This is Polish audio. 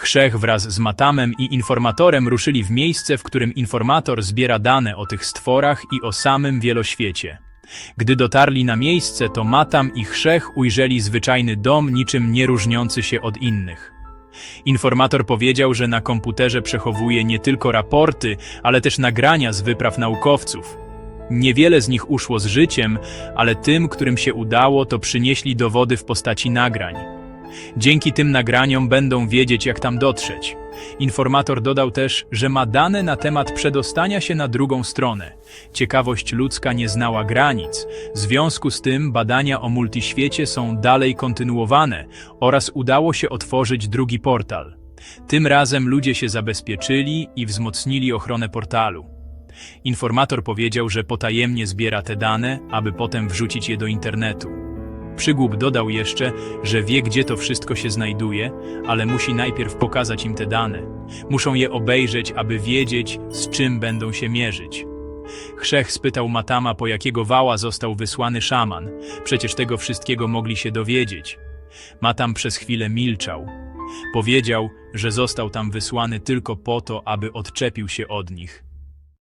Chrzech wraz z Matamem i informatorem ruszyli w miejsce, w którym informator zbiera dane o tych stworach i o samym wieloświecie. Gdy dotarli na miejsce, to Matam i Chrzech ujrzeli zwyczajny dom, niczym nie różniący się od innych. Informator powiedział, że na komputerze przechowuje nie tylko raporty, ale też nagrania z wypraw naukowców. Niewiele z nich uszło z życiem, ale tym, którym się udało, to przynieśli dowody w postaci nagrań. Dzięki tym nagraniom będą wiedzieć, jak tam dotrzeć. Informator dodał też, że ma dane na temat przedostania się na drugą stronę. Ciekawość ludzka nie znała granic. W związku z tym badania o multiświecie są dalej kontynuowane oraz udało się otworzyć drugi portal. Tym razem ludzie się zabezpieczyli i wzmocnili ochronę portalu. Informator powiedział, że potajemnie zbiera te dane, aby potem wrzucić je do internetu. Przygłup dodał jeszcze, że wie, gdzie to wszystko się znajduje, ale musi najpierw pokazać im te dane. Muszą je obejrzeć, aby wiedzieć, z czym będą się mierzyć. Chrzech spytał Matama, po jakiego wała został wysłany szaman. Przecież tego wszystkiego mogli się dowiedzieć. Matam przez chwilę milczał. Powiedział, że został tam wysłany tylko po to, aby odczepił się od nich.